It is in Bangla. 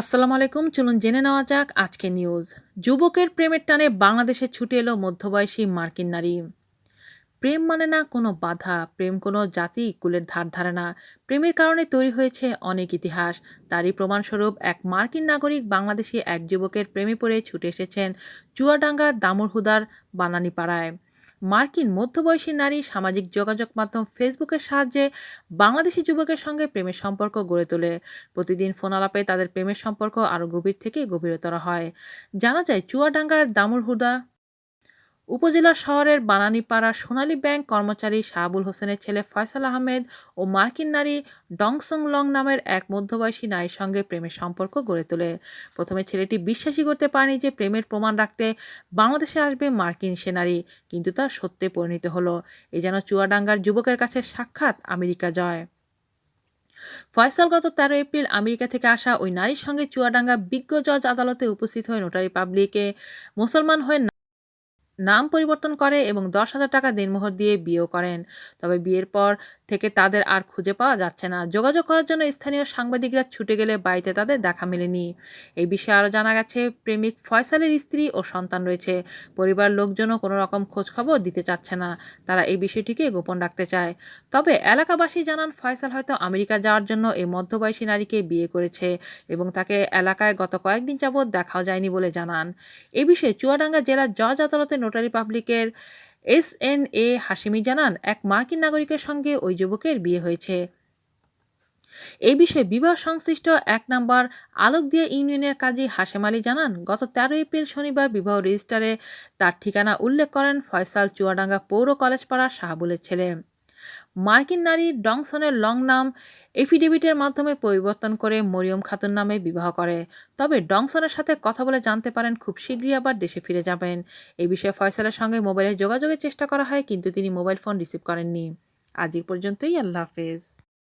আসসালামু আলাইকুম, চলুন জেনে নেওয়া যাক আজকে নিউজ যুবকের প্রেমের টানে বাংলাদেশে ছুটে এলো মধ্যবয়সী মার্কিন নারী। প্রেম মানে না কোনো বাধা, প্রেম কোনো জাতি কুলের ধার ধারে না। প্রেমের কারণে তৈরি হয়েছে অনেক ইতিহাস। তারই প্রমাণস্বরূপ এক মার্কিন নাগরিক বাংলাদেশি এক যুবকের প্রেমে পড়ে ছুটে এসেছেন চুয়াডাঙ্গা দামুরহুদার বানানি পাড়ায় মার্কিন মধ্যবয়সী নারী সামাজিক যোগাযোগ মাধ্যম ফেসবুকের সাহায্যে বাংলাদেশি যুবকের সঙ্গে প্রেমের সম্পর্ক গড়ে তোলে। প্রতিদিন ফোন আলাপে তাদের প্রেমের সম্পর্ক আরও গভীর থেকে গভীরতর হয়। জানা যায়, চুয়াডাঙ্গার দামুরহুদা উপজেলা শহরের বানানীপাড়া সোনালী ব্যাংক কর্মচারী শাহাবুল হোসেনের ছেলে ফয়সাল আহমেদ ও মার্কিন নারী ডংসং লং নামের এক মধ্যবয়সী নারীর সঙ্গে প্রেমের সম্পর্ক গড়ে তোলে। প্রথমে ছেলেটি বিশ্বাসই করতে পারেনি যে প্রেমের প্রমাণ রাখতে বাংলাদেশে আসবে মার্কিন সে নারী, কিন্তু তা সত্যে পরিণত হলো। এ যেন চুয়াডাঙ্গার যুবকের কাছে সাক্ষাৎ আমেরিকা জয়। ফয়সাল গত তেরো এপ্রিল আমেরিকা থেকে আসা ওই নারীর সঙ্গে চুয়াডাঙ্গা বিজ্ঞ জজ আদালতে উপস্থিত হয়ে নোটারি পাবলিকে মুসলমান হয়ে নাম পরিবর্তন করে এবং দশ হাজার টাকা দিনমোহর দিয়ে বিয়েও করেন। তবে বিয়ের পর থেকে তাদের আর খুঁজে পাওয়া যাচ্ছে না। যোগাযোগ করার জন্য স্থানীয় সাংবাদিকরা ছুটে গেলে বাড়িতে তাদের দেখা মেলেনি। এই বিষয়ে আরও জানা গেছে, প্রেমিক ফয়সালের স্ত্রী ও সন্তান রয়েছে। পরিবার লোকজনও কোনো রকম খোঁজখবর দিতে চাচ্ছে না। তারা এই বিষয়টিকে গোপন রাখতে চায়। তবে এলাকাবাসী জানান, ফয়সাল হয়তো আমেরিকা যাওয়ার জন্য এই মধ্যবয়সী নারীকে বিয়ে করেছে এবং তাকে এলাকায় গত কয়েকদিন যাবৎ দেখাও যায়নি বলে জানান। এ বিষয়ে চুয়াডাঙ্গা জেলার জজ আদালতে নোটারি পাবলিকের এস এন এ হাসিমি জানান, এক মার্কিন নাগরিকের সঙ্গে ওই যুবকের বিয়ে হয়েছে। এই বিষয়ে বিবাহ সংশ্লিষ্ট এক নম্বর আলোকদিয়া ইউনিয়নের কাজী হাশেম আলী জানান, গত তেরো এপ্রিল শনিবার বিবাহ রেজিস্টারে তার ঠিকানা উল্লেখ করেন ফয়সাল চুয়াডাঙ্গা পৌর কলেজ পাড়া শাহাবুলের ছেলে। মার্কিন নারী ডংসনের লং নাম এফিডেভিটের মাধ্যমে পরিবর্তন করে মরিয়ম খাতুন নামে বিবাহ করে। তবে ডংসনের সাথে কথা বলে জানতে পারেন, খুব শীঘ্রই আবার দেশে ফিরে যাবেন। এই বিষয়ে ফয়সালের সঙ্গে মোবাইলে যোগাযোগের চেষ্টা করা হয়, কিন্তু তিনি মোবাইল ফোন রিসিভ করেননি। আজ এই পর্যন্তই, আল্লাহ হাফেজ।